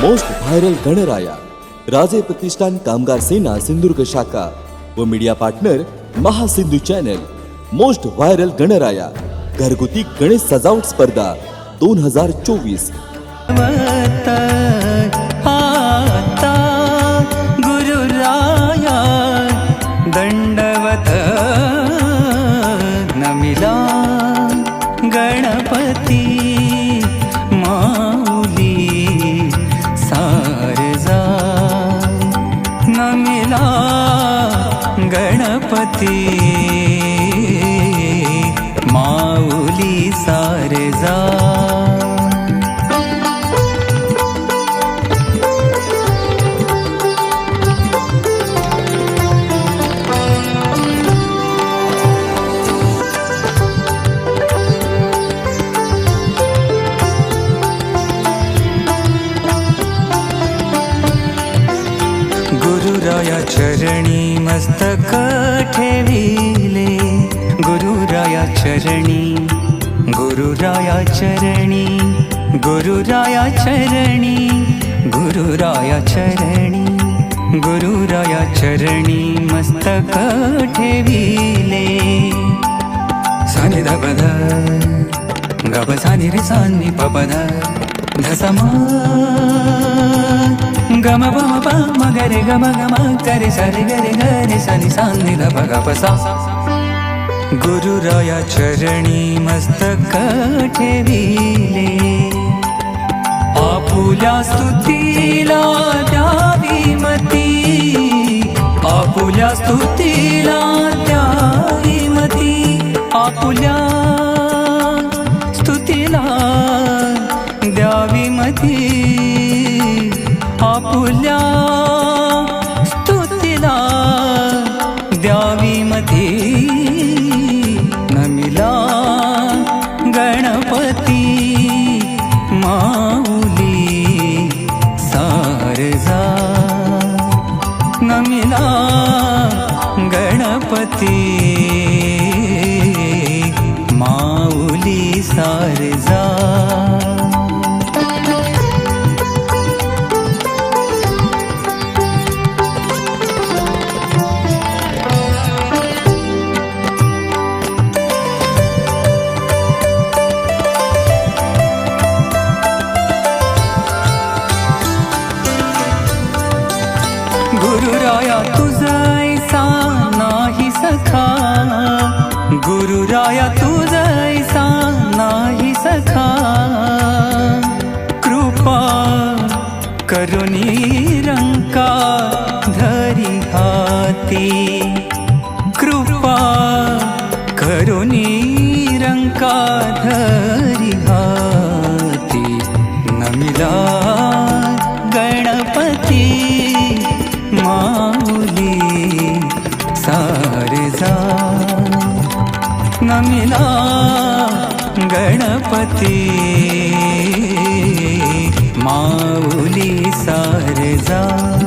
Most viral Ganaraya राजे प्रतिष्ठान कामगार सेना सिंधुदुर्ग शाखा व media partner Mahasindhu channel most viral Ganaraya घरगुती गणेश सजावट स्पर्धा दोन हजार चोवीस गुरुराया दंडवत गणपती माऊली सारजा गुरुराया चरणी मस्तक ठेविले गुरुराया चरणी गुरुराया चरणी गुरुराया चरणी गुरुराया चरणी गुरुराया चरणी मस्तक ठेविले। साने दपद गब सानी रे सानी पपद धसमा। गम बम पम गरे गम गम करे सरे गरे गरे सनि सानि ध ग प सा गुरुराया चरणी मस्तक ठेविले। आपुल्या स्तुतीला द्यावी मती। आपुल्या स्तुतीला द्यावी मती। आपुल्या आपुल्या स्तुतीला द्यावी मती नमिला गणपती माऊली सारजा. नमिला गणपती माऊली सारजा. गुरुराया तुझैसा नाही सखा. गुरुराया तुझैसा नाही सखा. कृपा करुणी रंका धरी हाती. कृपा करुणी रंका धरी स्वामिना गणपती. माऊली सारजा.